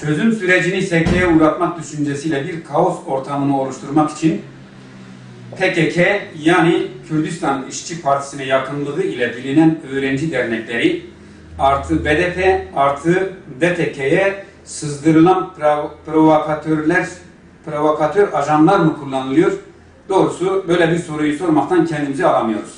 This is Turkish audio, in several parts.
çözüm sürecini sekteye uğratmak düşüncesiyle bir kaos ortamını oluşturmak için PKK yani Kürdistan İşçi Partisi'ne yakınlığı ile bilinen öğrenci dernekleri artı BDP artı DTK'ye sızdırılan prov- provokatörler, provokatör ajanlar mı kullanılıyor? Doğrusu böyle bir soruyu sormaktan kendimizi alamıyoruz.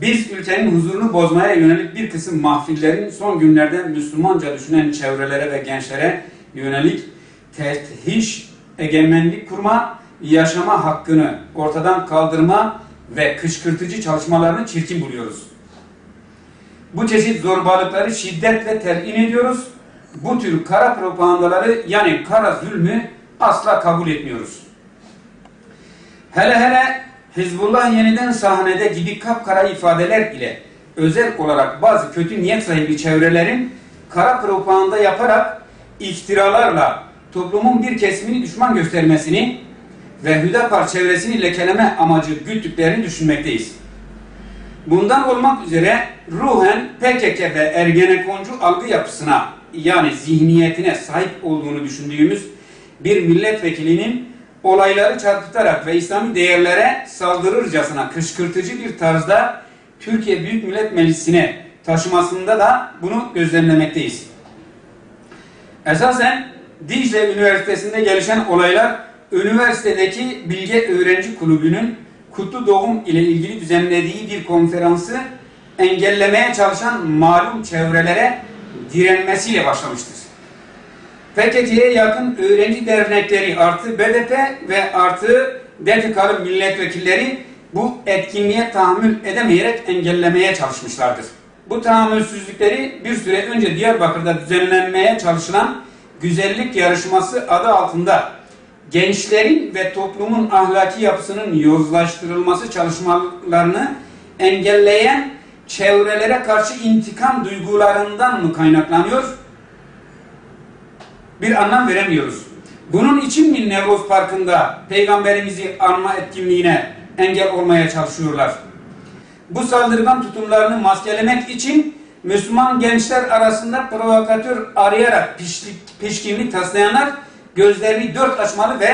Biz ülkenin huzurunu bozmaya yönelik bir kısım mahfillerin son günlerde Müslümanca düşünen çevrelere ve gençlere yönelik terhiş, egemenlik kurma, yaşama hakkını ortadan kaldırma ve kışkırtıcı çalışmalarını çirkin buluyoruz. Bu çeşit zorbalıkları şiddetle telin ediyoruz. Bu tür kara propagandaları yani kara zulmü asla kabul etmiyoruz. Hele hele Hizbullah yeniden sahnede gibi kapkara ifadeler ile özel olarak bazı kötü niyet sahibi çevrelerin kara propaganda yaparak iftiralarla toplumun bir kesimini düşman göstermesini ve Hüdapar çevresini lekeleme amacı güttüklerini düşünmekteyiz. Bundan olmak üzere ruhen PKK ve Ergenekoncu algı yapısına yani zihniyetine sahip olduğunu düşündüğümüz bir milletvekilinin olayları çarpıtarak ve İslami değerlere saldırırcasına kışkırtıcı bir tarzda Türkiye Büyük Millet Meclisi'ne taşımasında da bunu gözlemlemekteyiz. Esasen Dicle Üniversitesi'nde gelişen olaylar üniversitedeki Bilge Öğrenci Kulübü'nün Kutlu Doğum ile ilgili düzenlediği bir konferansı engellemeye çalışan malum çevrelere direnmesiyle başlamıştır. PKK'ye yakın öğrenci dernekleri artı BDP ve artı DTK'lı milletvekilleri bu etkinliğe tahammül edemeyerek engellemeye çalışmışlardır. Bu tahammülsüzlükleri bir süre önce Diyarbakır'da düzenlenmeye çalışılan güzellik yarışması adı altında gençlerin ve toplumun ahlaki yapısının yozlaştırılması çalışmalarını engelleyen çevrelere karşı intikam duygularından mı kaynaklanıyor? Bir anlam veremiyoruz. Bunun için mi Nevroz Parkı'nda peygamberimizi anma etkinliğine engel olmaya çalışıyorlar? Bu saldırgan tutumlarını maskelemek için Müslüman gençler arasında provokatör arayarak pişkinlik taslayanlar gözlerini dört açmalı ve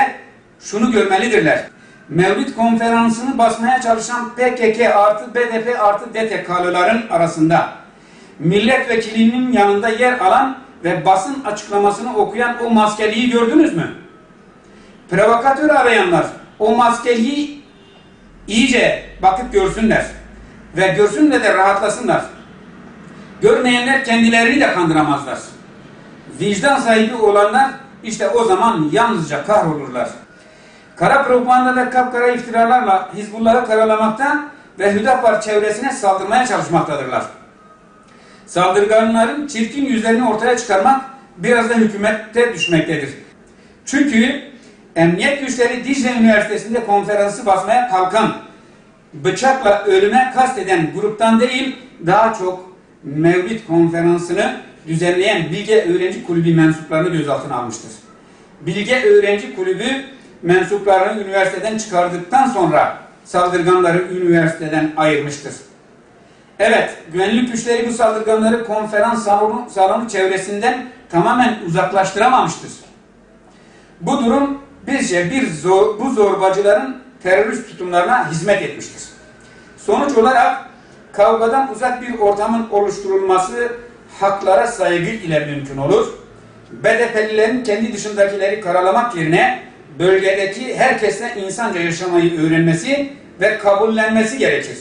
şunu görmelidirler. Mevlid konferansını basmaya çalışan PKK artı BDP artı DTK'lıların arasında milletvekilinin yanında yer alan ve basın açıklamasını okuyan o maskeliyi gördünüz mü? Provokatör arayanlar o maskeliyi iyice bakıp görsünler. Ve görsünler de rahatlasınlar. Görmeyenler kendilerini de kandıramazlar. Vicdan sahibi olanlar işte o zaman yalnızca kahrolurlar. Kara propaganda ve kapkara iftiralarla Hizbullah'ı karalamakta ve Hüdapar çevresine saldırmaya çalışmaktadırlar. Saldırganların çirkin yüzlerini ortaya çıkarmak biraz da hükümette düşmektedir. Çünkü emniyet güçleri Dicle Üniversitesi'nde konferansı basmaya kalkan, bıçakla ölüme kasteden gruptan değil, daha çok Mevlid konferansını düzenleyen Bilge Öğrenci Kulübü mensuplarını gözaltına almıştır. Bilge Öğrenci Kulübü mensuplarını üniversiteden çıkardıktan sonra saldırganları üniversiteden ayırmıştır. Evet, güvenlik güçleri bu saldırganları konferans salonu, salonu çevresinden tamamen uzaklaştıramamıştır. Bu durum bizce bir zor, bu zorbacıların terörist tutumlarına hizmet etmiştir. Sonuç olarak kavgadan uzak bir ortamın oluşturulması haklara saygı ile mümkün olur. BDP'lilerin kendi dışındakileri karalamak yerine bölgedeki herkesle insanca yaşamayı öğrenmesi ve kabullenmesi gerekir.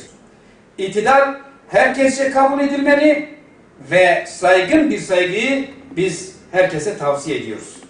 İktidar herkesçe kabul edilmeli ve saygın bir saygıyı biz herkese tavsiye ediyoruz.